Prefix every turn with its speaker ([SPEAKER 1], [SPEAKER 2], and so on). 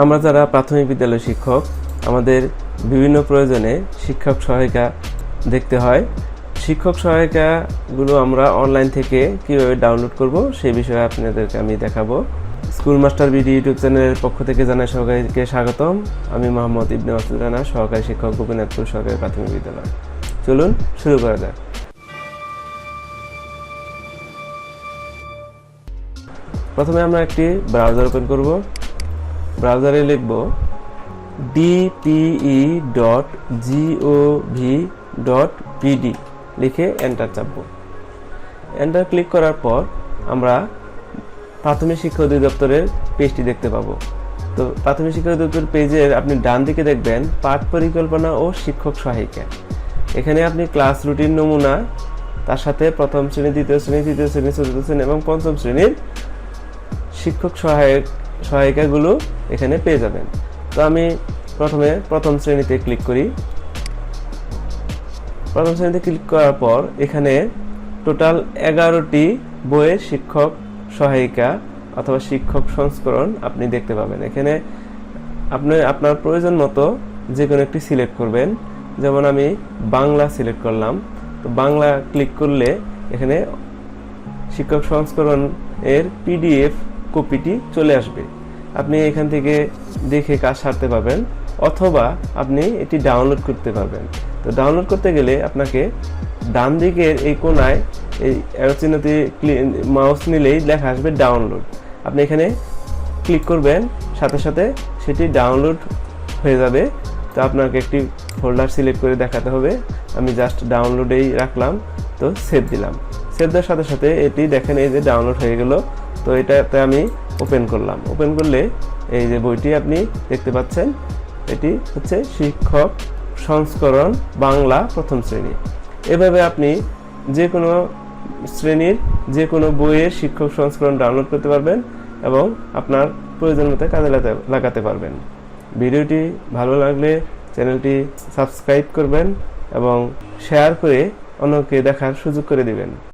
[SPEAKER 1] আমরা যারা প্রাথমিক বিদ্যালয় শিক্ষক, আমাদের বিভিন্ন প্রয়োজনে শিক্ষক সহায়িকা দেখতে হয়। শিক্ষক সহায়িকাগুলো আমরা অনলাইন থেকে কীভাবে ডাউনলোড করব সেই বিষয়ে আপনাদেরকে আমি দেখাবো। স্কুল মাস্টার বিডি ইউটিউব চ্যানেলের পক্ষ থেকে জানাই সহকারীকে স্বাগতম। আমি মোহাম্মদ ইবনে মাসুদ রানা, সহকারী শিক্ষক, গোপীনাথপুর সরকারি প্রাথমিক বিদ্যালয়। চলুন, শুরু করা যাক। প্রথমে আমরা একটি ব্রাউজার ওপেন করব। ব্রাউজারে লিখব DPE dot GOV dot BD লিখে এন্টার চাপব। এন্টার ক্লিক করার পর আমরা প্রাথমিক শিক্ষা অধিদপ্তরের পেজটি দেখতে পাবো। তো প্রাথমিক শিক্ষা অধিদপ্তর পেজের আপনি ডান দিকে দেখবেন পাঠ পরিকল্পনা ও শিক্ষক সহায়িকা। এখানে আপনি ক্লাস রুটিন নমুনা, তার সাথে প্রথম শ্রেণি, দ্বিতীয় শ্রেণি, তৃতীয় শ্রেণি, চতুর্থ শ্রেণি এবং পঞ্চম শ্রেণির শিক্ষক সহায়ক সহায়িকাগুলো এখানে পেয়ে যাবেন। তো আমি প্রথমে প্রথম শ্রেণীতে ক্লিক করি। প্রথম শ্রেণীতে ক্লিক করার পর এখানে টোটাল এগারোটি বইয়ের শিক্ষক সহায়িকা অথবা শিক্ষক সংস্করণ আপনি দেখতে পাবেন। এখানে আপনি আপনার প্রয়োজন মতো যে কোনো একটি সিলেক্ট করবেন। যেমন আমি বাংলা সিলেক্ট করলাম। তো বাংলা ক্লিক করলে এখানে শিক্ষক সংস্করণ এর পিডিএফ কপিটি চলে আসবে। আপনি এখান থেকে দেখে কাজ সারতে পারবেন, অথবা আপনি এটি ডাউনলোড করতে পারবেন। তো ডাউনলোড করতে গেলে আপনাকে ডান দিকের এই কোনায় এই অ্যারো চিহ্নটি মাউস নিলেই লেখা আসবে ডাউনলোড আপনি এখানে ক্লিক করবেন, সাথে সাথে সেটি ডাউনলোড হয়ে যাবে। তো আপনাকে একটি ফোল্ডার সিলেক্ট করে দেখাতে হবে। আমি জাস্ট ডাউনলোডেই রাখলাম, তো সেভ দিলাম। সেভ দেওয়ার সাথে সাথে এটি দেখেন এই যে ডাউনলোড হয়ে গেল। তো এটাতে আমি ওপেন করলাম। ওপেন করলে এই যে বইটি আপনি দেখতে পাচ্ছেন, এটি হচ্ছে শিক্ষক সংস্করণ বাংলা প্রথম শ্রেণি। এভাবে আপনি যে কোনো শ্রেণির যে কোনো বইয়ের শিক্ষক সংস্করণ ডাউনলোড করতে পারবেন এবং আপনার প্রয়োজন মতো কাজে লাগাতে- পারবেন। ভিডিওটি ভালো লাগলে চ্যানেলটি সাবস্ক্রাইব করবেন এবং শেয়ার করে অন্যকে দেখার সুযোগ করে দিবেন।